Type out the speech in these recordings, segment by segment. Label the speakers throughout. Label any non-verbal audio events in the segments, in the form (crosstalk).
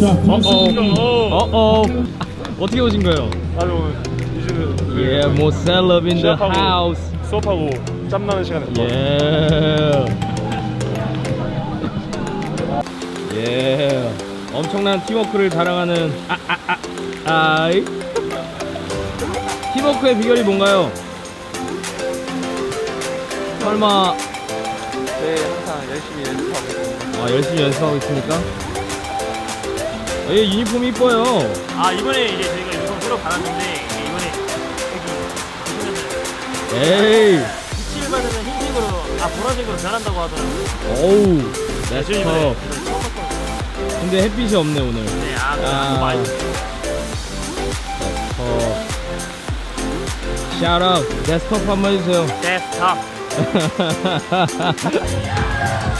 Speaker 1: 자,
Speaker 2: 어어
Speaker 1: 고맙습니다.
Speaker 2: 어어 어떻게 오신 거예요?
Speaker 3: 아니 오늘 이제는 그
Speaker 2: 예, 뭐 셀럽 in the house.
Speaker 3: 수업하고 짬나는 시간에
Speaker 2: 예. 예. 엄청난 팀워크를 자랑하는 아 아 아 아이. 팀워크의 비결이 뭔가요? 설마
Speaker 3: 네 항상 열심히 연습하고 있습니다
Speaker 2: 아 열심히 연습하고 있습니까? 예, 유니폼 이뻐요.
Speaker 4: 아 이번에 이제 저희가 유니폼 새로 받았는데 이번에 여기
Speaker 2: 에이.
Speaker 4: 빛을 받으면 흰색으로 아 보라색으로 변한다고 하더라고요.
Speaker 2: 어우.
Speaker 4: 네, 저희
Speaker 2: 렛츠터.
Speaker 4: 이번에 처음 봤거든요.
Speaker 2: 근데 햇빛이 없네 오늘.
Speaker 4: 네, 아,
Speaker 2: 아.
Speaker 4: 아. 많이
Speaker 2: 어. 샤웃 데스크톱 한번 해주세요.
Speaker 4: 데스탑. (laughs)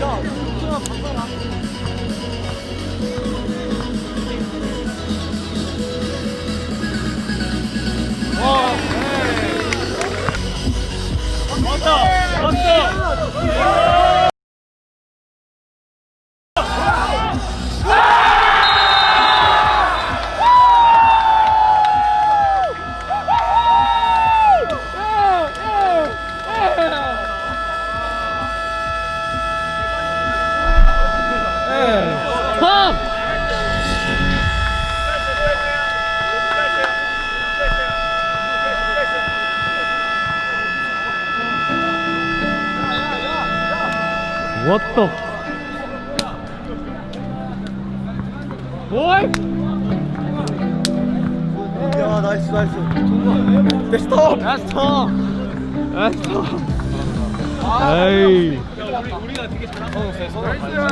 Speaker 3: No. 나이스 나이스 네 스톱
Speaker 2: That's tough. That's tough. 에이.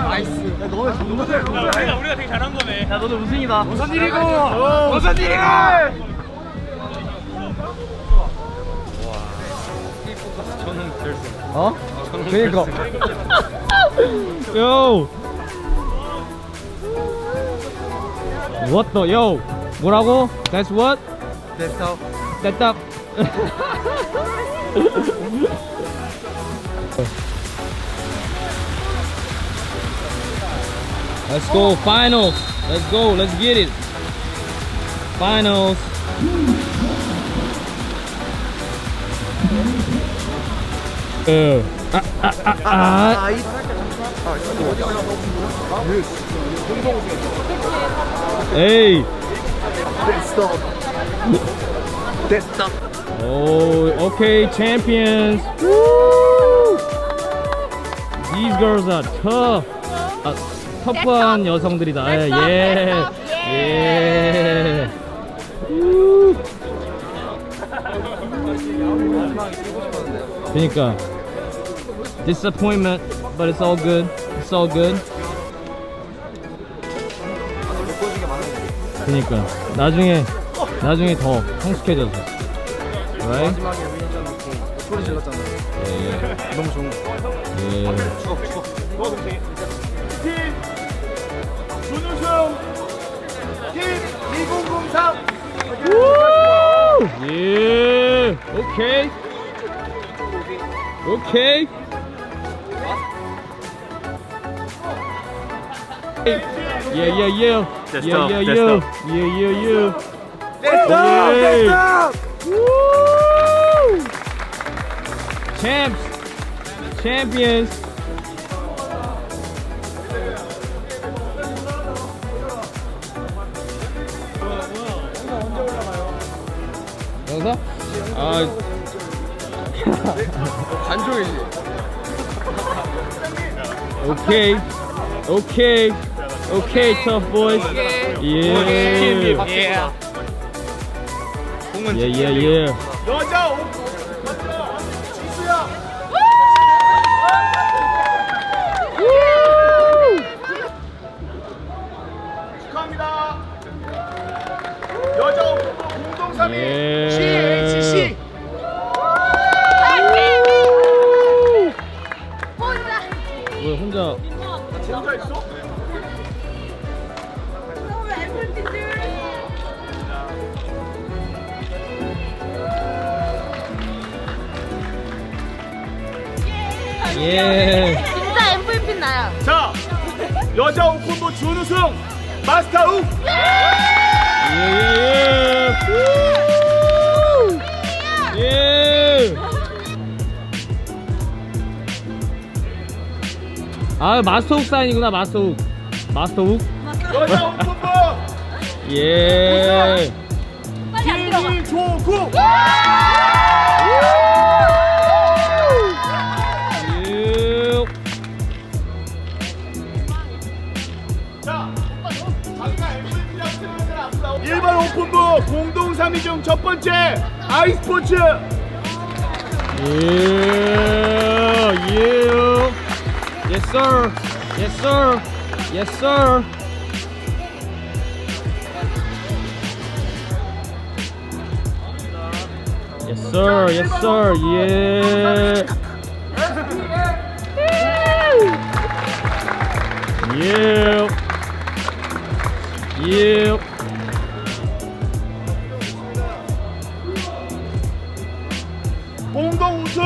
Speaker 3: 나이스 야 너네 정말
Speaker 4: 우리가 우리가 되게 잘한 거네.
Speaker 3: 야 너네 우승이다
Speaker 4: 무슨 일이고?
Speaker 3: 무슨 어? 그니까
Speaker 2: Yo. What the yo? 뭐라고? That's what?
Speaker 3: That's how.
Speaker 2: That's (laughs) up. Let's go, finals. Let's go, let's get it. Finals. Uh, uh, uh, uh. ah,
Speaker 3: ah, ah.
Speaker 2: Hey!
Speaker 3: Stop. 네네
Speaker 2: Oh, okay, champions. Woo! These girls are tough. 아, 터프한 여성들이다. 예, 예. 예. 우. 그러니까 disappointment, but it's all good. It's all good. 그러니까 나중에 나중에 더 성숙해져서. Right?
Speaker 3: 마지막에 위인전 놓고 소리 질렀잖아
Speaker 2: 예, 예.
Speaker 3: 너무 좋은 거
Speaker 2: 예.
Speaker 3: 추억 추억
Speaker 5: 준우승 팀 2003
Speaker 2: 예. 오케이. 오케이. Yeah, yeah, yeah.
Speaker 4: That's
Speaker 2: yeah,
Speaker 4: tough,
Speaker 2: yeah,
Speaker 4: that's
Speaker 2: yeah.
Speaker 4: tough.
Speaker 2: Yeah, yeah, yeah.
Speaker 5: 됐다
Speaker 2: 예.
Speaker 5: 됐다
Speaker 2: Woo! Champs. Champions. 영사? 아,
Speaker 3: 관종이지
Speaker 2: 오케이. 오케이. 오케이, tough boys. 예.
Speaker 3: 예
Speaker 2: 예, 예, 예. 예.
Speaker 6: 진짜 MVP 나야
Speaker 5: 자 여자 오픈부 준우승 마스터 욱
Speaker 2: 예, 예, 예. 예. 아, 마스터 욱 사인이구나, 마스터 욱. 마스터 욱?
Speaker 5: 여자 오픈부
Speaker 2: 예.
Speaker 6: 빨리 안 들어가
Speaker 5: 김조구 3위 중첫 번째 아이스포츠.
Speaker 2: Yes, sir. Yes, sir. Yes, sir. Yeah. Yeah. Yeah.
Speaker 5: 우승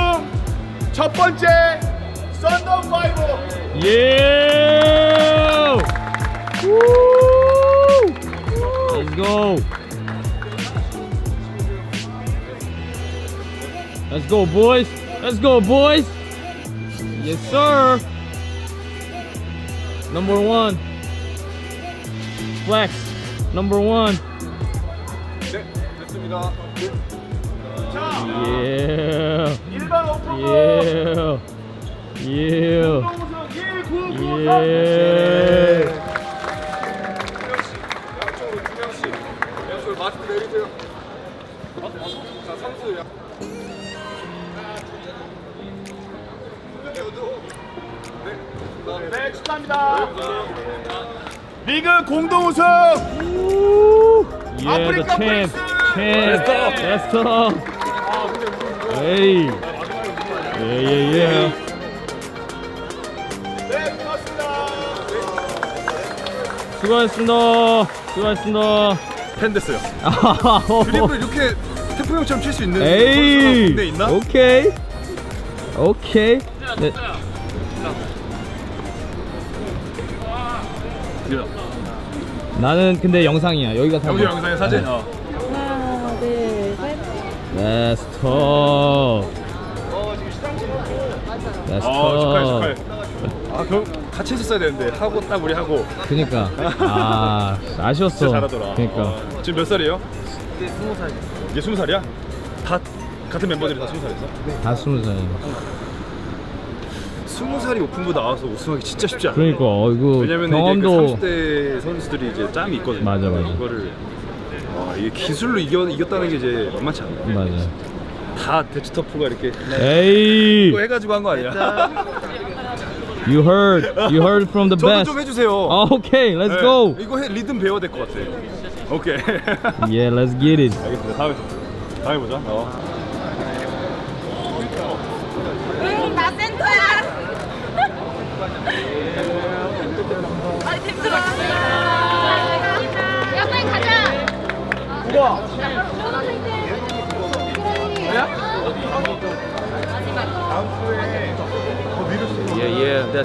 Speaker 5: 첫 번째 썬더 파이브
Speaker 2: Yeah! Woo! Let's go. Let's go, boys. Let's go, boys. Yes, sir. Number one. flex number one.
Speaker 1: 네, 됐습니다. 자,
Speaker 2: Yeah.
Speaker 1: 공동 우승
Speaker 2: Yeah, the
Speaker 1: 아프리카
Speaker 2: champ.
Speaker 1: 프린스!
Speaker 2: Champ. Hey. Yeah, yeah, yeah.
Speaker 1: 네, 고맙습니다.
Speaker 2: 수고하셨습니다. 수고하셨습니다.
Speaker 1: 팬 됐어요. (laughs) 드리블 이렇게 태풍 형처럼 칠 수 있는
Speaker 2: 에이.
Speaker 1: 선수가 국내에 있나?
Speaker 2: 오케이. 오케이. 네. 나는 근데 영상이야. 여기가 사진.
Speaker 1: 여기 영상에 사진.
Speaker 2: 네.
Speaker 1: 어.
Speaker 6: 하나, 둘, 셋.
Speaker 2: Talk. Let's
Speaker 1: 어, 축하해. 축하해. 아, 그럼 같이 했었어야 되는데 하고 딱 우리 하고
Speaker 2: 그니까 아 (laughs) 아쉬웠어.
Speaker 1: 진짜 잘하더라.
Speaker 2: 그니까
Speaker 1: 어, 지금 몇 살이에요? 이제 스무 살. 이게 스무 살이야? 다 같은 멤버들이 다 스무 살이었어?
Speaker 2: 다 스무 살.
Speaker 1: 스무 살이 오픈부 나와서 우승하기 진짜 쉽지 않아.
Speaker 2: 그러니까 어, 이거
Speaker 1: 왜냐면
Speaker 2: 경험도
Speaker 1: 이제 그 30대 선수들이 이제 짬이 있거든요.
Speaker 2: 맞아, 맞아.
Speaker 1: 이거를 와, 이게 기술로 이겨 이겼다는 게 이제 만만치 않아.
Speaker 2: 맞아.
Speaker 1: 다 대치터프가 이렇게
Speaker 2: 에이,
Speaker 1: 이거 해가지고 한 거 아니야? (laughs)
Speaker 2: you heard, you heard from the
Speaker 1: 저도
Speaker 2: best.
Speaker 1: 좀 해주세요.
Speaker 2: 아, 오케이, let's
Speaker 1: 네,
Speaker 2: go.
Speaker 1: 이거 해, 리듬 배워야 될 것 같아. 오케이.
Speaker 2: Yeah, let's get it.
Speaker 1: 알겠습니다. 다음에 다음에 보자. 어.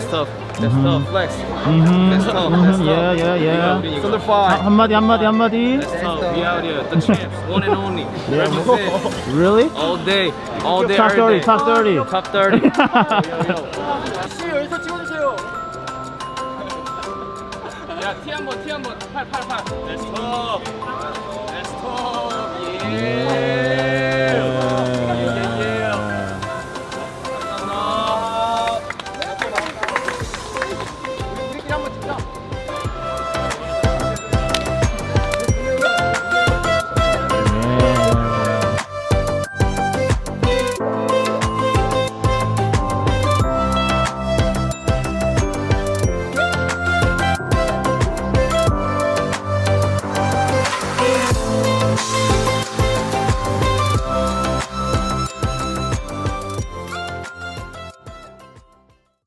Speaker 3: Tough. That's tough. Flex.
Speaker 2: 음,
Speaker 3: That's tough. That's tough.
Speaker 2: yeah, yeah, yeah.
Speaker 3: Thunder five.
Speaker 2: 한마디 한마디 한마디.
Speaker 3: That's tough. We out here. The champs. One and only. Represent.
Speaker 2: Really?
Speaker 3: All day. All day.
Speaker 2: Top
Speaker 3: every
Speaker 2: 30,
Speaker 3: day.
Speaker 2: top 30.
Speaker 3: Top 30. 야, 티 한 번, 티 한 번. 팔, 팔, 팔. That's tough. That's tough. Yeah.